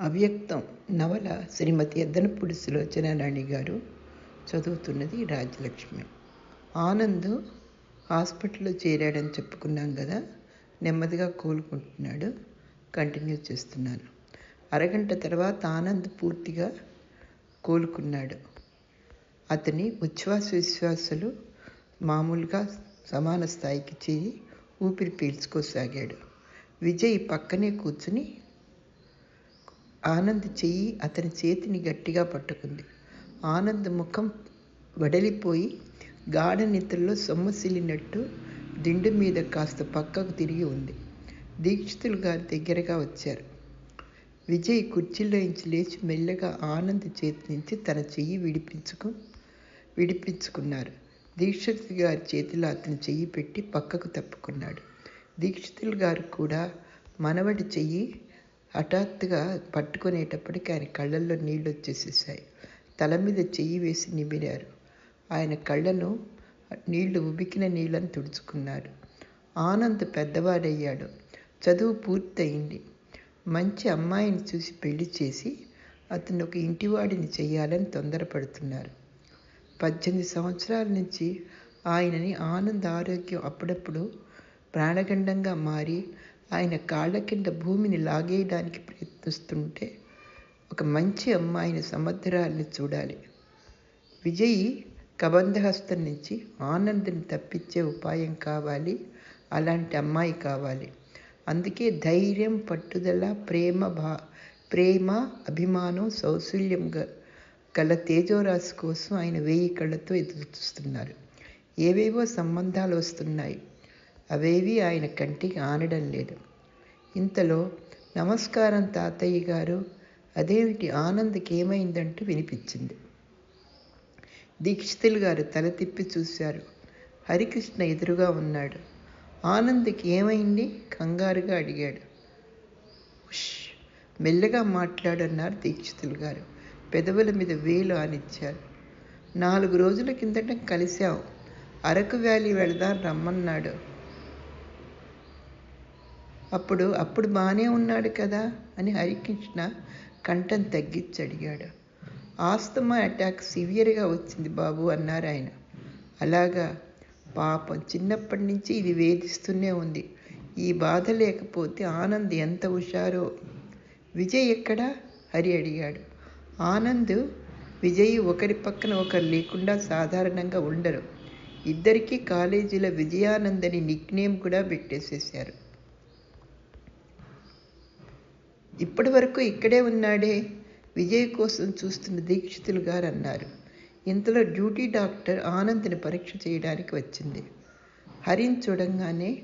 అవ్యక్తం నవల శ్రీమతి ఎద్దనపూడి సులోచనారాణి గారు చదువుతున్నది రాజలక్ష్మి. ఆనంద్ హాస్పిటల్లో చేరాడని చెప్పుకున్నాం కదా నెమ్మదిగా కోలుకుంటున్నాడు కంటిన్యూ చేస్తున్నాను. అరగంట తర్వాత ఆనంద్ పూర్తిగా కోలుకున్నాడు. అతని ఉచ్ఛ్వాస విశ్వాసాలు మామూలుగా సమాన స్థాయికి చేయి ఊపిరి పీల్చుకోసాగాడు. విజయ్ పక్కనే కూర్చుని ఆనంద్ చెయ్యి అతని చేతిని గట్టిగా పట్టుకుంది. ఆనంద్ ముఖం వడలిపోయి గాఢ నిద్రలో సొమ్మసిల్లినట్టు దిండు మీద కాస్త పక్కకు తిరిగి ఉంది. దీక్షితులు గారి దగ్గరగా వచ్చారు. విజయ్ కుర్చీలోంచి లేచి మెల్లగా ఆనంద్ చేతి నుంచి తన చెయ్యి విడిపించుకు విడిపించుకున్నారు. దీక్షితులు గారి చేతిలో అతని చెయ్యి పెట్టి పక్కకు తప్పుకున్నాడు. దీక్షితులు గారు కూడా మనవడి చెయ్యి హఠాత్తుగా పట్టుకునేటప్పటికి ఆయన కళ్ళల్లో నీళ్ళు వచ్చేసేసాయి. తల మీద చెయ్యి వేసి నిమిరారు. ఆయన కళ్ళను నీళ్ళు ఉబికిన నీళ్ళని తుడుచుకున్నారు. ఆనంద్ పెద్దవాడయ్యాడు. చదువు పూర్తయింది. మంచి అమ్మాయిని చూసి పెళ్ళి చేసి అతను ఒక ఇంటివాడిని చేయాలని తొందరపడుతున్నారు. పద్దెనిమిది సంవత్సరాల నుంచి ఆయనని ఆనంద్ ఆరోగ్యం అప్పుడప్పుడు ప్రాణగండంగా మారి ఆయన కాళ్ళ కింద భూమిని లాగేయడానికి ప్రయత్నిస్తుంటే ఒక మంచి అమ్మాయిని సమర్థరాల్ని చూడాలి. విజయ్ కబంధహస్తం నుంచి ఆనంద్ని తప్పించే ఉపాయం కావాలి అలాంటి అమ్మాయి కావాలి. అందుకే ధైర్యం పట్టుదల ప్రేమ భా ప్రేమ అభిమానం సౌశల్యం గల తేజోరాశి కోసం ఆయన వేయి కళ్ళతో ఎదురు చూస్తున్నారు ఏవేవో సంబంధాలు వస్తున్నాయి. అవేవి ఆయన కంటికి ఆనడం లేదు. ఇంతలో నమస్కారం తాతయ్య గారు అదేమిటి ఆనంద్కి ఏమైందంటూ వినిపించింది. దీక్షితులు గారు తల తిప్పి చూశారు. హరికృష్ణ ఎదురుగా ఉన్నాడు. ఆనంద్కి ఏమైంది? కంగారుగా అడిగాడు. ఉష్ మెల్లగా మాట్లాడన్నారు దీక్షితులు గారు. పెదవుల మీద వేలు ఆనిచ్చారు. నాలుగు రోజుల కిందట కలిశాం అరకు వ్యాలీ వెళదాం రమ్మన్నాడు. అప్పుడు అప్పుడు బాగానే ఉన్నాడు కదా? అని హరికృష్ణ కంఠం తగ్గించి అడిగాడు. ఆస్తమా అటాక్ సివియర్గా వచ్చింది బాబు అన్నారు ఆయన. అలాగా? పాపం చిన్నప్పటి నుంచి ఇది వేధిస్తూనే ఉంది. ఈ బాధ లేకపోతే ఆనంద్ ఎంత హుషారో. విజయ్ ఎక్కడా? హరి అడిగాడు. ఆనంద్ విజయ్ ఒకరి పక్కన ఒకరు లేకుండా సాధారణంగా ఉండరు. ఇద్దరికీ కాలేజీలో విజయానంద్ అని కూడా పెట్టేసేసారు ఇప్పటి వరకు ఇక్కడే ఉన్నాడే. విజయ్ కోసం చూస్తున్న దీక్షితులు గారు అన్నారు. ఇంతలో డ్యూటీ డాక్టర్ ఆనంద్ని పరీక్ష చేయడానికి వచ్చింది. హరిని చూడంగానే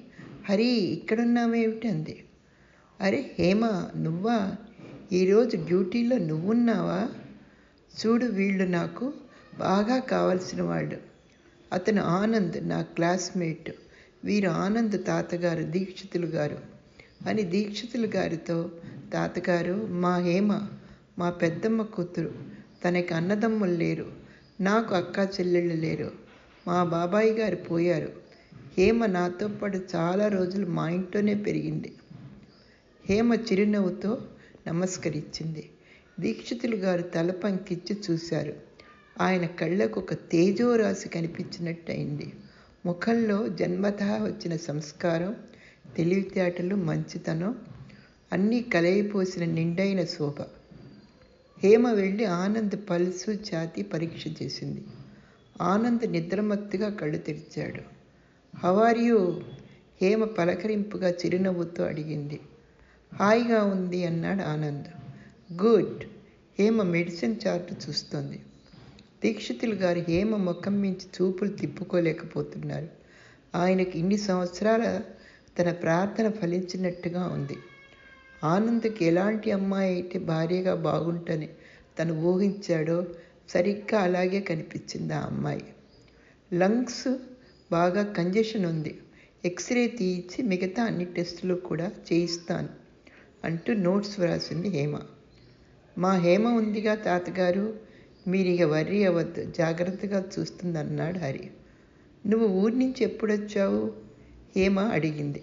హరి ఇక్కడున్నావేమిటి అంది. అరే హేమ నువ్వా? ఈరోజు డ్యూటీలో నువ్వున్నావా? చూడు వీళ్ళు నాకు బాగా కావలసిన వాళ్ళు. అతను ఆనంద్ నా క్లాస్మేట్. వీరు ఆనంద్ తాతగారు దీక్షితులు గారు అని దీక్షితులు గారితో తాతగారు మా హేమ మా పెద్దమ్మ కూతురు తనకి అన్నదమ్ములు లేరు నాకు అక్క చెల్లెళ్ళు లేరు మా బాబాయి గారు పోయారు. హేమ నాతో పాటు చాలా రోజులు మా ఇంట్లోనే పెరిగింది. హేమ చిరునవ్వుతో నమస్కరించింది. దీక్షితులు గారు తల పంకిచ్చి చూశారు. ఆయన కళ్ళకు ఒక తేజోరాశి కనిపించినట్టు అయింది ముఖంలో జన్మత వచ్చిన సంస్కారం తెలివితేటలు మంచితనం అన్నీ కలయిపోసిన నిండైన శోభ. హేమ వెళ్ళి ఆనంద్ పల్సు ఛాతి పరీక్ష చేసింది. ఆనంద్ నిద్రమత్తుగా కళ్ళు తెరిచాడు. హవారియు హేమ పలకరింపుగా చిరునవ్వుతో అడిగింది. హాయిగా ఉంది అన్నాడు Anand. Good. Hema medicine chart చూస్తోంది. దీక్షితులు గారు హేమ ముఖం మించి చూపులు తిప్పుకోలేకపోతున్నారు. ఆయనకి ఇన్ని సంవత్సరాల తన ప్రార్థన ఫలించినట్టుగా ఉంది. ఆనంద్కి ఎలాంటి అమ్మాయి అయితే భార్యగా బాగుంటని తను ఊహించాడో సరిగ్గా అలాగే కనిపించింది ఆ అమ్మాయి. లంగ్స్ బాగా కంజెషన్ ఉంది. ఎక్స్రే తీయించి మిగతా అన్ని టెస్టులు కూడా చేయిస్తాను అంటూ నోట్స్ వ్రాసింది హేమ. మా హేమ ఉందిగా తాతగారు మీరు ఇక వర్రీ అవ్వద్దు జాగ్రత్తగా చూస్తుంది అన్నాడు హరి. నువ్వు ఊరి నుంచి ఎప్పుడొచ్చావు? హేమ అడిగింది.